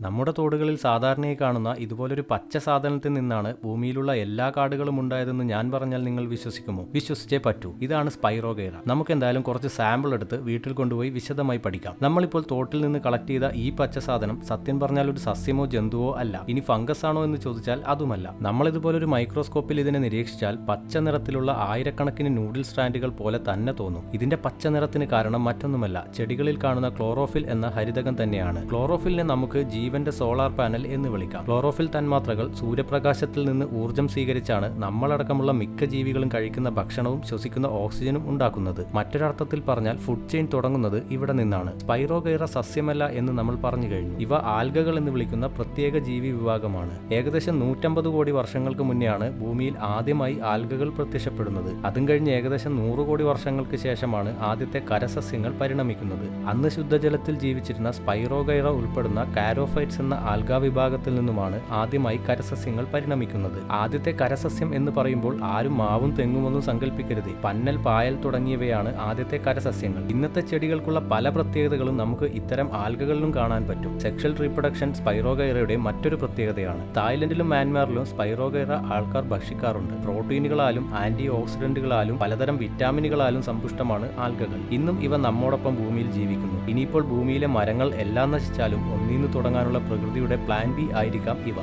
നമ്മുടെ തോടുകളിൽ സാധാരണയായി കാണുന്ന ഇതുപോലൊരു പച്ച സാധനത്തിൽ നിന്നാണ് ഭൂമിയിലുള്ള എല്ലാ കാടുകളും ഉണ്ടായതെന്ന് ഞാൻ പറഞ്ഞാൽ നിങ്ങൾ വിശ്വസിക്കുമോ? വിശ്വസിച്ചേ പറ്റൂ. ഇതാണ് സ്പൈറോഗേറ നമുക്ക് എന്തായാലും കുറച്ച് സാമ്പിൾ എടുത്ത് വീട്ടിൽ കൊണ്ടുപോയി വിശദമായി പഠിക്കാം. നമ്മളിപ്പോൾ തോട്ടിൽ നിന്ന് കളക്ട് ചെയ്ത ഈ പച്ച സാധനം സത്യം പറഞ്ഞാൽ ഒരു സസ്യമോ ജന്തുവോ അല്ല. ഇനി ഫംഗസ് ആണോ എന്ന് ചോദിച്ചാൽ അതുമല്ല. നമ്മൾ ഇതുപോലൊരു മൈക്രോസ്കോപ്പിൽ ഇതിനെ നിരീക്ഷിച്ചാൽ പച്ച നിറത്തിലുള്ള ആയിരക്കണക്കിന് നൂഡിൽ സ്റ്റാൻഡുകൾ പോലെ തന്നെ തോന്നും. ഇതിന്റെ പച്ച നിറത്തിന് കാരണം മറ്റൊന്നുമല്ല. ചെടികളിൽ കാണുന്ന ക്ലോറോഫിൽ എന്ന ഹരിതകം തന്നെയാണ്. ക്ലോറോഫിലിനെ നമുക്ക് ജീവന്റെ സോളാർ പാനൽ എന്ന് വിളിക്കാം. ക്ലോറോഫിൽ തന്മാത്രകൾ സൂര്യപ്രകാശത്തിൽ നിന്ന് ഊർജം സ്വീകരിച്ചാണ് നമ്മളടക്കമുള്ള മിക്ക ജീവികളും കഴിക്കുന്ന ഭക്ഷണവും ശ്വസിക്കുന്ന ഓക്സിജനും ഉണ്ടാക്കുന്നത്. മറ്റൊരർത്ഥത്തിൽ പറഞ്ഞാൽ ഫുഡ് ചെയിൻ തുടങ്ങുന്നത് ഇവിടെ നിന്നാണ്. സ്പൈറോഗൈറ സസ്യമല്ല എന്ന് നമ്മൾ പറഞ്ഞു കഴിഞ്ഞു. ഇവ ആൽഗകൾ എന്ന് വിളിക്കുന്ന പ്രത്യേക ജീവി വിഭാഗമാണ്. ഏകദേശം നൂറ്റമ്പത് കോടി വർഷങ്ങൾക്ക് മുന്നെയാണ് ഭൂമിയിൽ ആദ്യമായി ആൽഗകൾ പ്രത്യക്ഷപ്പെടുന്നത്. അതും കഴിഞ്ഞ് ഏകദേശം നൂറ് കോടി വർഷങ്ങൾക്ക് ശേഷമാണ് ആദ്യത്തെ കരസസ്യങ്ങൾ പരിണമിക്കുന്നത്. അന്ന് ശുദ്ധജലത്തിൽ ജീവിച്ചിരുന്ന സ്പൈറോഗൈറ ഉൾപ്പെടുന്ന കാരോഫൈറ്റ്സ് എന്ന ആൽഗ വിഭാഗത്തിൽ നിന്നുമാണ് ആദ്യമായി കരസസ്യങ്ങൾ പരിണമിക്കുന്നത്. ആദ്യത്തെ കരസസ്യം എന്ന് പറയുമ്പോൾ ആരും മാവും തെങ്ങുമൊന്നും സങ്കല്പിക്കരുത് പന്നൽ പായൽ തുടങ്ങിയവയാണ് ആദ്യത്തെ കരസസ്യങ്ങൾ. ഇന്നത്തെ ചെടികൾക്കുള്ള പല പ്രത്യേകതകളും നമുക്ക് ഇത്തരം ആൽഗകളിലും കാണാൻ പറ്റും. സെക്ഷൽ റീപ്രൊഡക്ഷൻ സ്പൈറോഗൈറയുടെ മറ്റൊരു പ്രത്യേകതയാണ്. തായ്ലൻഡിലും മ്യാൻമാറിലും സ്പൈറോഗൈറ ആൾക്കാർ ഭക്ഷിക്കാറുണ്ട്. പ്രോട്ടീനുകളാലും ആന്റി ഓക്സിഡന്റുകളാലും പലതരം വിറ്റാമിനുകളാലും സമ്പുഷ്ടമാണ് ആൽഗകൾ. ഇന്നും ഇവ നമ്മോടൊപ്പം ഭൂമിയിൽ ജീവിക്കുന്നു. ഇനിയിപ്പോൾ ഭൂമിയിലെ മരങ്ങൾ എല്ലാം നശിച്ചാലും ഒന്നിന്ന് ഒന്നീന്ന് തുടങ്ങാനുള്ള പ്രകൃതിയുടെ പ്ലാൻ ബി ആയിരിക്കാം ഇവ.